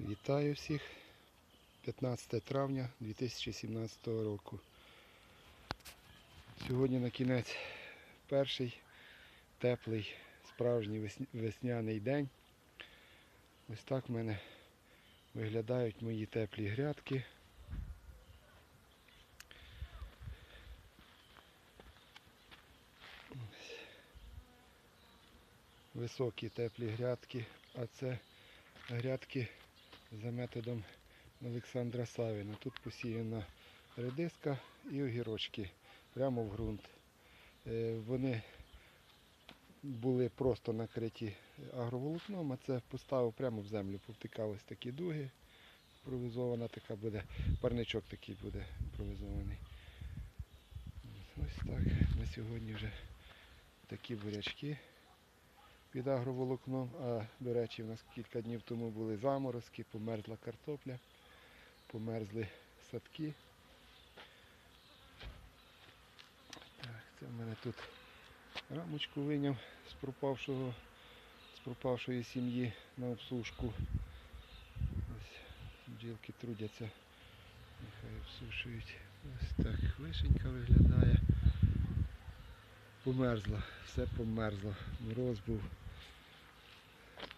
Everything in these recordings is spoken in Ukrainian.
Вітаю всіх 15 травня 2017 року. Сьогодні на кінець перший теплий справжній весняний день. Ось так в мене виглядають мої теплі грядки. Високі теплі грядки, а це грядки за методом Олександра Савіна. Тут посіяна редиска і огірочки прямо в ґрунт. Е, Вони були просто накриті агроволокном, а це поставив прямо в землю. Повтикали ось такі дуги. Імпровізована така буде, парничок такий буде імпровізований. Ось так. На сьогодні вже такі бурячки під агроволокном. А до речі, в нас кілька днів тому були заморозки, померзла картопля, померзли садки. Так, це в мене тут рамочку виняв з пропавшого, з пропавшої сім'ї на обсушку. Ось бджілки трудяться, нехай обсушують. Ось так вишенька виглядає. Померзла, все померзло. Мороз був.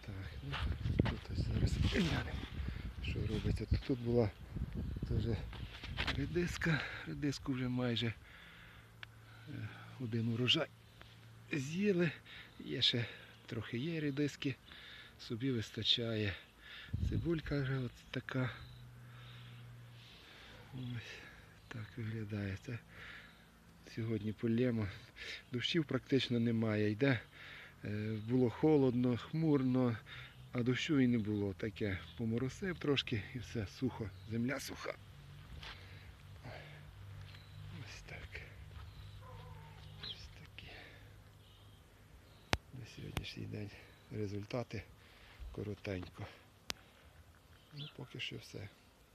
Так, ну тут ось зараз глянемо, що робиться. Тут, тут була теж редиска. Редиску вже майже е, один урожай з'їли. Є ще трохи є редиски. Собі вистачає. Цибулька вже от така. Ось так виглядає. Це сьогодні полємо. Дощів практично немає. Йде, е, було холодно, хмурно, а дощу і не було. Таке поморосив трошки і все сухо. Земля суха. Ось так. Ось такі. На сьогоднішній день результати коротенько. Ну, поки що все.